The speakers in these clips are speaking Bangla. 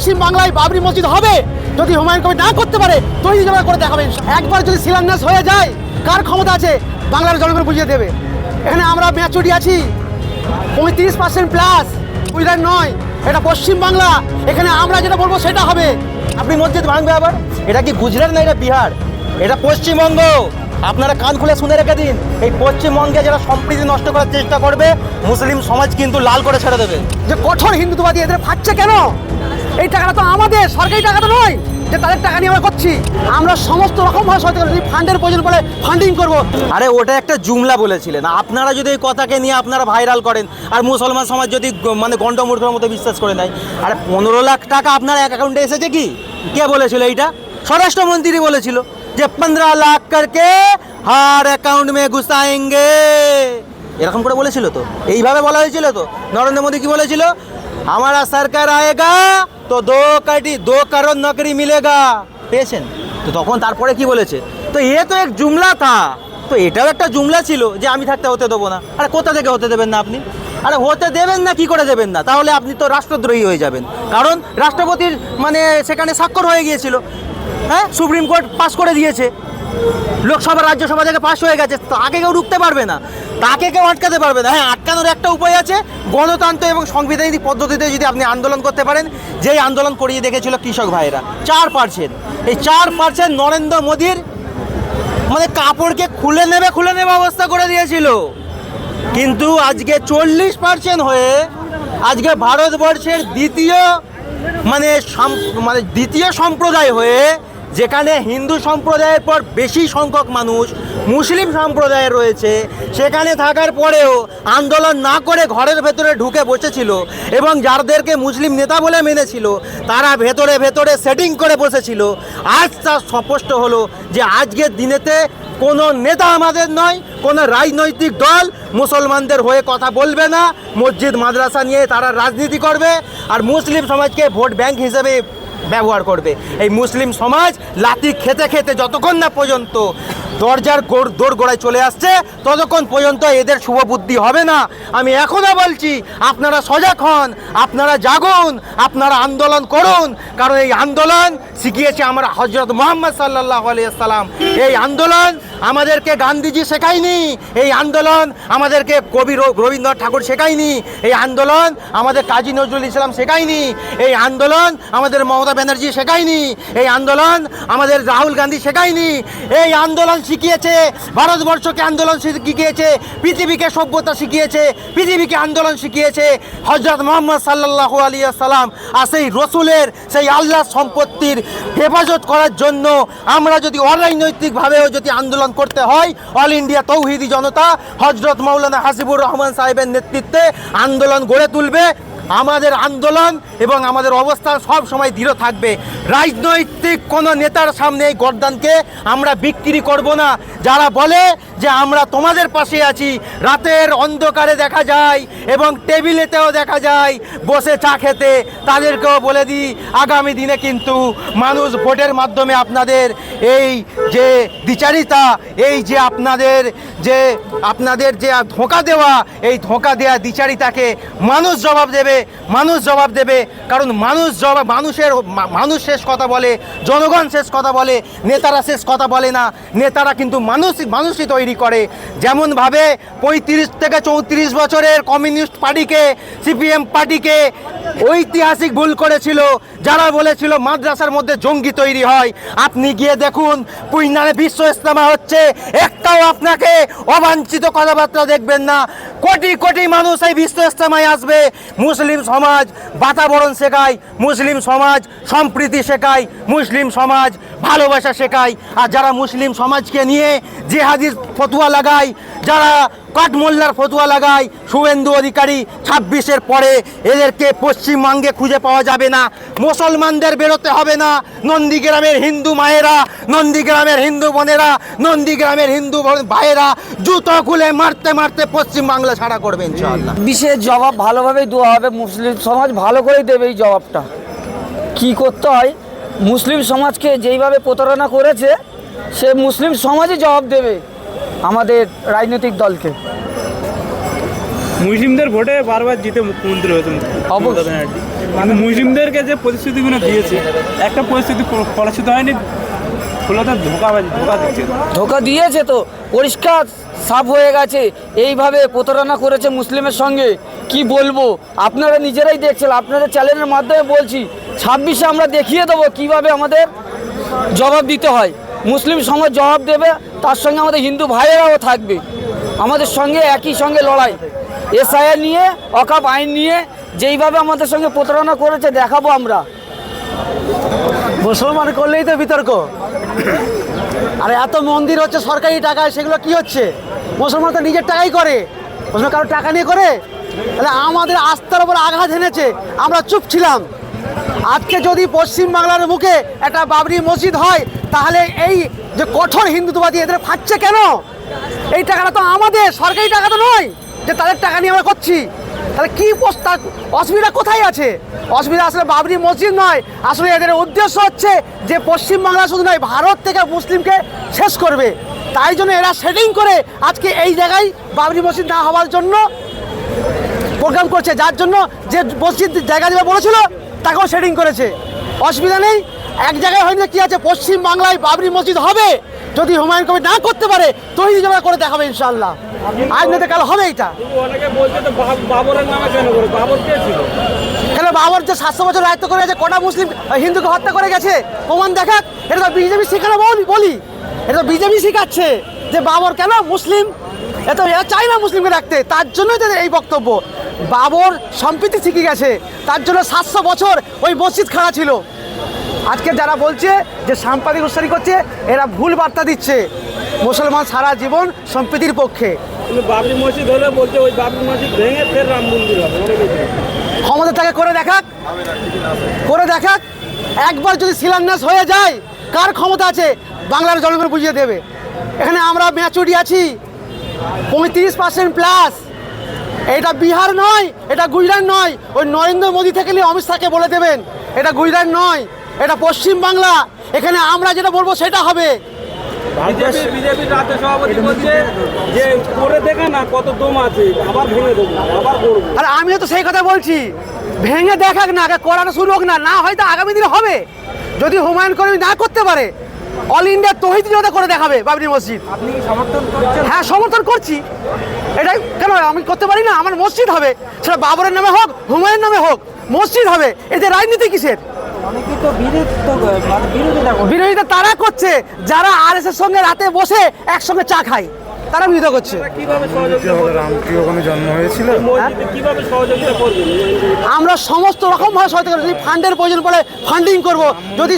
পশ্চিম বাংলায় বাবরি মসজিদ হবে। যদি হুমায়ুন কবির না করতে পারে, তৈরি জমা করে দেখাবেন একবার যদি শিলান্যাস হয়ে যায়, কার ক্ষমতা আছে? বাংলার জনগণ বুঝিয়ে দেবে। এখানে আমরা ম্যাচুরি আছি। পঁয়ত্রিশ পার্সেন্ট প্লাস গুজরাট নয়? এটা পশ্চিম বাংলা এখানে আমরা যেটা বলব সেটা হবে। আপনি মসজিদ ভাঙবে আবার? এটা কি গুজরাট না এটা বিহার? এটা পশ্চিমবঙ্গ। আপনারা কান খুলে শুনে রেখে দিন। এই পশ্চিমবঙ্গে যারা সম্প্রীতি নষ্ট করার চেষ্টা করবে, মুসলিম সমাজ কিন্তু লাল করে ছেড়ে দেবে। যে কঠোর হিন্দুত্ববাদী এদের ফাটছে কেন? এই টাকাটা তো আমাদের, সরকারি টাকা তো নয়। যে তাদের টাকা নিয়ে আমরা করছি। আমরা সমস্ত রকম ভাবে সরকার সরকারি ফান্ডের প্রয়োজন পড়ে ফান্ডিং করব। আরে, ওটা একটা জুমলা বলেছিলেন। আপনারা যদি এই কথাকে নিয়ে আপনারা ভাইরাল করেন, আর মুসলমান সমাজ যদি মানে গণ্ডমূর্খের মতো বিশ্বাস করে নেয়, আর, পনেরো লাখ টাকা আপনার এক অ্যাকাউন্টে এসেছে কি? কে বলেছিল এইটা? স্বরাষ্ট্রমন্ত্রী বলেছিল যে, পনেরো লাখ করকে হার অ্যাকাউন্ট মে ঘুষাইঙ্গে এরকম করে বলেছিল তো? এইভাবে বলা হয়েছিল তো? নরেন্দ্র মোদী কি বলেছিল? আমার সরকার আয়েগা তো দো কোটি দো করোড় নকরি মিলেগা। পেয়েছেন? তো তখন তারপরে কি বলেছে? তো এ তো এক জুমলা থা। তো এটাও একটা জুমলা ছিল যে আমি থাকতে হতে দেবো না। আরে কোথা থেকে হতে দেবেন না আপনি? আরে হতে দেবেন না, কি করে দেবেন না? তাহলে আপনি তো রাষ্ট্রদ্রোহী হয়ে যাবেন। কারণ রাষ্ট্রপতির মানে সেখানে স্বাক্ষর হয়ে গিয়েছিল। হ্যাঁ? সুপ্রিম কোর্ট পাস করে দিয়েছে। লোকসভা, রাজ্যসভা থেকে পাশ হয়ে গেছে। তাকে কেউ রুখতে পারবে না। তাকে কেউ আটকাতে পারবে না। হ্যাঁ আটকানোর একটা উপায় আছে, গণতন্ত্র এবং সাংবিধানিক পদ্ধতিতে যদি আপনি আন্দোলন করতে পারেন, যেই আন্দোলন করিয়ে দেখেছিল কৃষক ভাইয়েরা, চার পার্সেন্ট এই চার পার্সেন্ট নরেন্দ্র মোদীর মানে কাপড়কে খুলে নেবে খুলে নেবে অবস্থা করে দিয়েছিল। কিন্তু আজকে চল্লিশ পার্সেন্ট হয়ে আজকে ভারতবর্ষের দ্বিতীয় মানে মানে দ্বিতীয় সম্প্রদায় হয়ে যেখানে হিন্দু সম্প্রদায়ের পর বেশি সংখ্যক মানুষ, মুসলিম সম্প্রদায়ে রয়েছে, সেখানে থাকার পরেও আন্দোলন না করে ঘরের ভেতরে ঢুকে বসেছিল এবং যাদেরকে মুসলিম নেতা বলে মেনেছিল, তারা ভেতরে ভেতরে সেটিং করে বসেছিল। আজ তা স্পষ্ট হলো যে আজকের দিনেতে কোনো নেতা আমাদের নয়, কোনো রাজনৈতিক দল মুসলমানদের হয়ে কথা বলবে না। মসজিদ, মাদ্রাসা নিয়ে তারা রাজনীতি করবে আর মুসলিম সমাজকে ভোট ব্যাংক হিসেবে ব্যবহার করবে। এই মুসলিম সমাজ লাতি খেতে খেতে যতক্ষণ না পর্যন্ত দরজার দৌড় গোড়ায় চলে আসছে। ততক্ষণ পর্যন্ত এদের শুভ বুদ্ধি হবে না। আমি এখনও বলছি, আপনারা সজাগ হন, আপনারা জাগুন, আপনারা আন্দোলন করুন। কারণ এই আন্দোলন শিখিয়েছে আমরা হজরত মোহাম্মদ সাল্লাহ আলিয়াল্লাম এই আন্দোলন আমাদেরকে গান্ধীজি শেখায়নি। এই আন্দোলন আমাদেরকে কবি রবীন্দ্রনাথ ঠাকুর শেখায়নি। এই আন্দোলন আমাদের কাজী নজরুল ইসলাম শেখায়নি। এই আন্দোলন আমাদের মমতা ব্যানার্জি শেখায়নি। এই আন্দোলন আমাদের রাহুল গান্ধী শেখায়নি। এই আন্দোলন শিখিয়েছে ভারতবর্ষকে আন্দোলন শিখিয়েছে, পৃথিবীকে সভ্যতা শিখিয়েছে, পৃথিবীকে আন্দোলন শিখিয়েছে হজরত মোহাম্মদ সাল্লাহ আলিয়া সাল্লাম আর সেই রসুলের, সেই আল্লাহ সম্পত্তির হেফাজত করার জন্য আমরা যদি অরাজনৈতিকভাবেও যদি আন্দোলন করতে হয়, অল ইন্ডিয়া তৌহিদি জনতা, হজরত মৌলানা হাসিবুর রহমান সাহেবের নেতৃত্বে আন্দোলন গড়ে তুলবে। আমাদের আন্দোলন এবং আমাদের অবস্থান সব সময় দৃঢ় থাকবে। রাজনৈতিক কোনো নেতার সামনে এই গরদানকে আমরা বিক্রি করব না। যারা বলে যে আমরা তোমাদের পাশে আছি, রাতের অন্ধকারে দেখা যায় এবং টেবিলেতেও দেখা যায়, বসে চা খেতে, তাদেরকেও বলে দিই, আগামী দিনে কিন্তু মানুষ ভোটের মাধ্যমে আপনাদের এই যে দ্বিচারিতা, এই যে আপনাদের যে আপনাদের যে ধোঁকা দেওয়া, এই ধোঁকা দেওয়া দ্বিচারিতাকে মানুষ জবাব দেবে, মানুষ জবাব দেবে। কারণ মানুষ জবাব মানুষের মানুষ শেষ কথা বলে জনগণ শেষ কথা বলে, নেতারা শেষ কথা বলে না। নেতারা কিন্তু মানুষ মানুষই তৈরি করে। যেমনভাবে পঁয়ত্রিশ থেকে চৌত্রিশ বছরের কমিউনিস্ট পার্টিকে, সিপিএম পার্টিকে ঐতিহাসিক ভুল করেছিল। যারা বলেছিল মাদ্রাসার মধ্যে জঙ্গি তৈরি হয়, আপনি গিয়ে দেখুন, পুইনারে বিশ্ব ইস্তেমা হচ্ছে। একটাও আপনাকে অবাঞ্ছিত কথাবার্তা দেখবেন না। কোটি কোটি মানুষ এই বিশ্ব ইস্তেমায় আসবে। মুসলিম সমাজ বাতাবরণ শেখায়, মুসলিম সমাজ সম্প্রীতি শেখায়, মুসলিম সমাজ ভালোবাসা শেখায়। আর যারা মুসলিম সমাজকে নিয়ে জেহাদির ফতুয়া লাগায়, যারা কাঠমোল্লার ফতুয়া লাগায় শুভেন্দু অধিকারী ছাব্বিশের পরে। এদেরকে পশ্চিমবঙ্গে খুঁজে পাওয়া যাবে না। মুসলমানদের বেরোতে হবে না। নন্দীগ্রামের হিন্দু মায়েরা, নন্দীগ্রামের হিন্দু বোনেরা, নন্দীগ্রামের হিন্দু ভাইয়েরা জুতো খুলে মারতে মারতে পশ্চিমবাংলা ছাড়া করবে ইনশাআল্লাহ। বিশেষ জবাব ভালোভাবেই দেওয়া হবে। মুসলিম সমাজ ভালো করেই দেবে এই জবাবটা। কি করতে হয়? মুসলিম সমাজকে যেইভাবে প্রতারণা করেছে, সে মুসলিম সমাজই জবাব দেবে। আমাদের রাজনৈতিক দলকে। মুসলিমদের ভোটে বারবার জিতে মুখ্যমন্ত্রী হয়েছে। মমতা ব্যানার্জি। কিন্তু মুসলিমদেরকে যে পরিস্থিতিগুলো দিয়েছে একটা পরিস্থিতি ফল- হয়নি ফলত ধোকাবাজি ধোকা দিচ্ছে। ধোকা দিয়েছে তো পরিষ্কার সাফ হয়ে গেছে। এইভাবে প্রতারণা করেছে মুসলিমের সঙ্গে। কি বলব? আপনারা নিজেরাই দেখছেন আপনাদের চ্যানেলের মাধ্যমে বলছি ছাব্বিশে আমরা দেখিয়ে দেবো কীভাবে আমাদের জবাব দিতে হয়। মুসলিম সমাজ জবাব দেবে, তার সঙ্গে আমাদের হিন্দু ভাইয়েরাও থাকবে। আমাদের সঙ্গে একই সঙ্গে লড়াই। এসআইআর নিয়ে, অকাপ আইন নিয়ে, যেইভাবে আমাদের সঙ্গে প্রতারণা করেছে, দেখাবো আমরা। মুসলমান করলেই তো বিতর্ক। আরে এত মন্দির হচ্ছে, সরকারি টাকায় সেগুলো কি হচ্ছে? মুসলমান তো নিজের টাকাই করে। মুসলমান কারও টাকা নিয়ে করে? তাহলে আমাদের আস্থার উপর আঘাত এনেছে, আমরা চুপ ছিলাম। আজকে যদি পশ্চিম বাংলার মুখে একটা বাবরি মসজিদ হয়, তাহলে এই যে কঠোর হিন্দুত্ববাদী এদের ফাটছে কেন? এই টাকাটা তো আমাদের, সরকারি টাকা তো নয় যে তাদের টাকা নিয়ে আমরা করছি। তাহলে কি প্রস্তাব অসুবিধা কোথায় আছে? অসুবিধা আসলে বাবরি মসজিদ নয়, আসলে এদের উদ্দেশ্য হচ্ছে যে পশ্চিমবাংলা শুধু নয়, ভারত থেকে মুসলিমকে শেষ করবে। তাই জন্য এরা সেটিং করে আজকে এই জায়গায় বাবরি মসজিদ না হওয়ার জন্য প্রোগ্রাম করছে। যার জন্য যে মসজিদ জায়গা দেবে বলেছিল তাকেও সেটিং করেছে। অসুবিধা নেই। এক জায়গায় হয়নি কি আছে? পশ্চিম বাংলায় বাবরি মসজিদ হবে। যদি হুমায়ুন কবির না করতে পারে তৈরি জমা করে দেখাবে ইনশাল্লাহ আজ নয়তো কাল হবে এটা। তো কেন বাবর যে সাতশো বছর রায়ত্ব করে গেছে কটা মুসলিম হিন্দুকে হত্যা করে গেছে? প্রমাণ দেখাক। এটা তো বিজেপি শেখানো বলি বলি। এটা তো বিজেপি শেখাচ্ছে যে বাবর কেন মুসলিম এত এরা চায় না মুসলিমকে রাখতে তার জন্যই তাদের এই বক্তব্য। বাবর সম্প্রীতি শিখে গেছে তার জন্য সাতশো বছর ওই মসজিদ খাড়া ছিল। আজকে যারা বলছে যে সাম্পাদিক উৎসারী করছে এরা ভুল বার্তা দিচ্ছে। মুসলমান সারা জীবন সম্প্রীতির পক্ষে। বাবরি মসজিদ হলে বলছে ওই বাবরি মসজিদ ভেঙে ফের রাম মন্দির হবে ক্ষমতা তাকে করে দেখাক করে দেখাক। একবার যদি শিলান্যাস হয়ে যায় কার ক্ষমতা আছে? বাংলার জনগণ বুঝিয়ে দেবে। এখানে আমরা ম্যাচুরি আছি। পঁয়ত্রিশ পার্সেন্ট প্লাস এটা বিহার নয় এটা গুজরাট নয়। ওই নরেন্দ্র মোদী থেকে নিয়ে অমিত শাহকে বলে দেবেন এটা গুজরাট নয় এটা পশ্চিম বাংলা। এখানে আমরা যেটা বলব সেটা হবে। বিজেপি বিজেপি রাজ্য সভাপতি বলছে যে করে দেখে না কত দম আছে আবার ভেঙে দেবো আবার করব। আর আমিও তো সেই কথা বলছি। ভেঙে দেখাক না করাটা শুরু হোক না না হয়তো আগামী দিনে হবে। যদি হুমায়ুন কর্মী না করতে পারে অল ইন্ডিয়া তহিদ জনতা করে দেখাবে বাবরি মসজিদ। আপনি সমর্থন করছেন? হ্যাঁ সমর্থন করছি। এটাই কেন আমি করতে পারি না? আমার মসজিদ হবে। সেটা বাবরের নামে হোক হুমায়ুন নামে হোক মসজিদ হবে। এতে রাজনীতি কিসের? বিরোধিতা মানে বিরোধিতা তারা করছে। যারা আর এর সঙ্গে রাতে বসে একসঙ্গে চা খায়। তারা বিরোধিতা করছে? সহযোগিতা ওখানে জন্ম হয়েছিল? সহযোগিতা আমরা সমস্ত রকম ভাবে সহায়তা করব যদি ফান্ডের প্রয়োজন পড়ে ফান্ডিং করব। যদি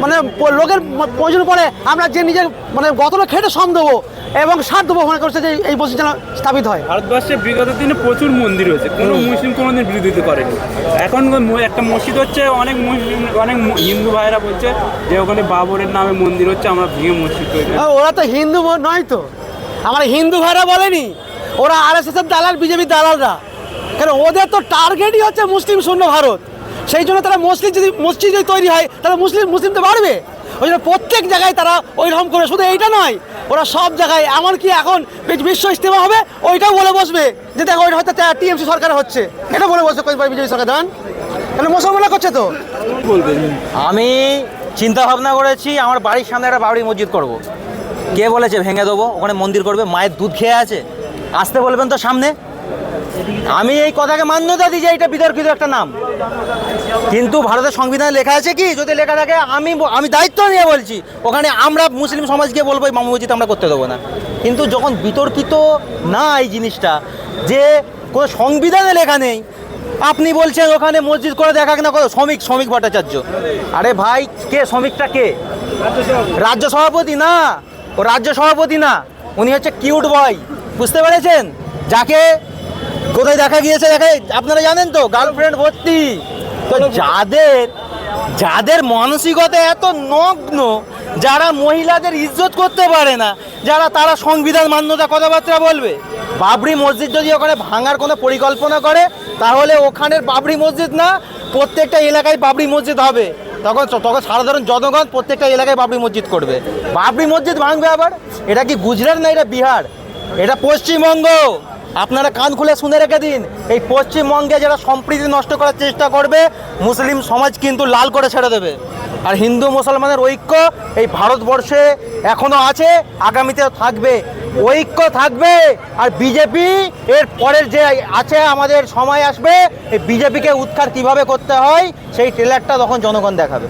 মানে লোকের প্রয়োজন পড়ে আমরা যে নিজের মানে গতটা খেটে শ্রম দেবো এবং সাথ দেবো মনে করছে যে এই মসজিদ যেন স্থাপিত হয়। ভারতবর্ষে বিগত দিনে প্রচুর মন্দির হয়েছে কোনো মুসলিম কোনোদিন বিরোধিতা করেনি। এখন ম- একটা মসজিদ হচ্ছে অনেক মুসলিম অনেক হিন্দু ভাইরা বলছে যে ওখানে বাবরের নামে মন্দির হচ্ছে আমরা ভেঙে মসজিদ তৈরি ওরা তো হিন্দু নয় তো। আমার হিন্দু ভাইরা বলেনি, ওরা আর এস এর দালাল, বিজেপি দালালরা। কেন, ওদের তো টার্গেটই হচ্ছে মুসলিম শূন্য ভারত। সেই জন্য তারা মসজিদ যদি মসজিদ যদি তৈরি হয়, তাহলে মুসলিম মুসলিম তো বাড়বে। ওই জন্য প্রত্যেক জায়গায় তারা ওই রকম করে, শুধু এইটা নয়, ওরা সব জায়গায়, এমনকি এখন বিশ্ব ইস্তেমা হবে, ওইটাও বলে বসবে। যে দেখো, ওইটা হয়তো টিএমসি সরকার হচ্ছে। এটা বলে বসবে বিজেপি সরকার দেন কেন, মুসলমানরা করছে তো? আমি চিন্তা ভাবনা করেছি, আমার বাড়ির সামনে একটা বাবরি মসজিদ করব। কে বলেছে ভেঙে দেবো? ওখানে মন্দির করবে, মায়ের দুধ খেয়ে আছে? আসতে বলবেন তো সামনে। আমি এই কথাকে মান্যতা দিই যে এটা বিতর্কিত একটা নাম। কিন্তু ভারতের সংবিধানে লেখা আছে কি? যদি লেখা থাকে, আমি আমি দায়িত্ব নিয়ে বলছি, ওখানে আমরা মুসলিম সমাজকে বলব, এই মামু মসজিদ আমরা করতে দেবো না। কিন্তু যখন বিতর্কিত না এই জিনিসটা, যে কোনো সংবিধানে লেখা নেই, আপনি বলছেন ওখানে মসজিদ করে দেখাক না কত শ্রমিক শ্রমিক ভট্টাচার্য। আরে ভাই, কে? শ্রমিকটা কে? রাজ্য সভাপতি না? ও রাজ্য সভাপতি না, উনি হচ্ছে কিউট বয় বুঝতে পেরেছেন? যাকে কোথায় দেখা গিয়েছে, দেখে আপনারা জানেন তো গার্লফ্রেন্ড ভর্তি। তো যাদের যাদের মানসিকতা এত নগ্ন, যারা মহিলাদের ইজ্জত করতে পারে না, যারা তারা সংবিধান মান্যতা কথাবার্তা বলবে, বাবরি মসজিদ যদি ওখানে ভাঙার কোনো পরিকল্পনা করে, তাহলে ওখানের বাবরি মসজিদ না, প্রত্যেকটা এলাকায় বাবরি মসজিদ হবে। তখন তখন সাধারণ জনগণ প্রত্যেকটা এলাকায় বাবরি মসজিদ করবে। বাবরি মসজিদ ভাঙবে আবার? এটা কি গুজরাট না এটা বিহার? এটা পশ্চিমবঙ্গ! আপনারা কান খুলে শুনে রেখে দিন। এই পশ্চিমবঙ্গে যারা সম্প্রীতি নষ্ট করার চেষ্টা করবে, মুসলিম সমাজ কিন্তু লাল করে ছেড়ে দেবে। আর হিন্দু মুসলমানের ঐক্য এই ভারতবর্ষে এখনও আছে, আগামীতেও থাকবে। ঐক্য থাকবে আর বিজেপি এর পরের যে আছে আমাদের সময় আসবে বিজেপিকে উৎখাত কীভাবে করতে হয়, সেই ট্রেলারটা তখন জনগণ দেখাবে।